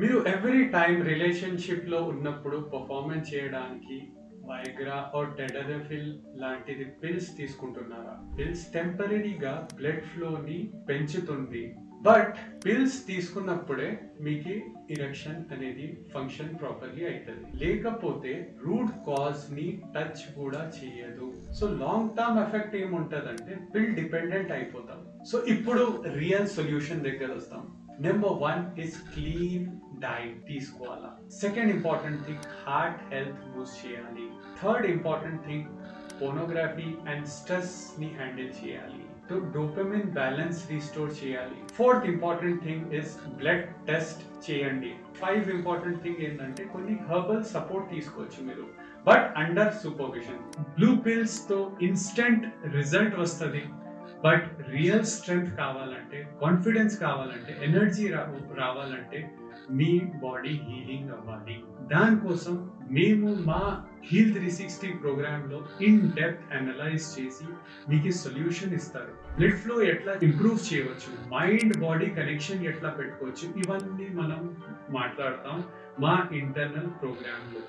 మీరు every time రిలేషన్షిప్లో ఉన్నప్పుడు పర్ఫార్మెన్స్ చేయడానికి వైగ్రా ఆర్ టెడరఫిల్ లాంటిది పిల్స్ తీసుకుంటున్నారా? పిల్స్ టెంపరీగా బ్లడ్ ఫ్లోని పెంచుతుంది. బట్ పిల్స్ తీసుకున్నప్పుడే మీకు ఇరెక్షన్ అనేది ఫంక్షన్ ప్రాపర్లీ అవుతుంది లేకపోతే రూట్ కాజ్ని టచ్ కూడా చేయదు. సో లాంగ్ టర్మ్ ఎఫెక్ట్ ఏముంటదంటే పిల్ డిపెండెంట్ అయిపోతాం. సో ఇప్పుడు రియల్ సొల్యూషన్ దగ్గర వస్తాం number one is clean diet తీసుకోవాలా second important thing heart health boost చేయాలి third important thing pornography and స్ట్రెస్ని హ్యాండిల్ చేయాలి సో డోపమిన్ బ్యాలెన్స్ రీస్టోర్ చేయాలి fourth important thing is blood test చేయండి ఫైవ్ ఇంపార్టెంట్ థింగ్ ఏంటంటే కొన్ని హెర్బల్ సపోర్ట్ తీసుకోవచ్చు మీరు. బట్ అండర్ సూపర్విజన్ బ్లూ పిల్స్తో ఇన్స్టెంట్ రిజల్ట్ వస్తుంది. బట్ రియల్ స్ట్రెంగ్త్ కావాలంటే కాన్ఫిడెన్స్ కావాలంటే ఎనర్జీ రావాలంటే మీ బాడీ హీలింగ్ అవ్వాలి. దానికోసం మేము మా హీల్ త్రీ సిక్స్టీ ప్రోగ్రామ్లో ఇన్ డెప్త్ అనలైజ్ చేసి మీకు సొల్యూషన్ ఇస్తారు. బ్లడ్ ఫ్లో ఎట్లా ఇంప్రూవ్ చేయవచ్చు మైండ్ బాడీ కనెక్షన్ ఎట్లా పెట్టుకోవచ్చు ఇవన్నీ మనం మాట్లాడతాం మా ఇంటర్నల్ ప్రోగ్రామ్లో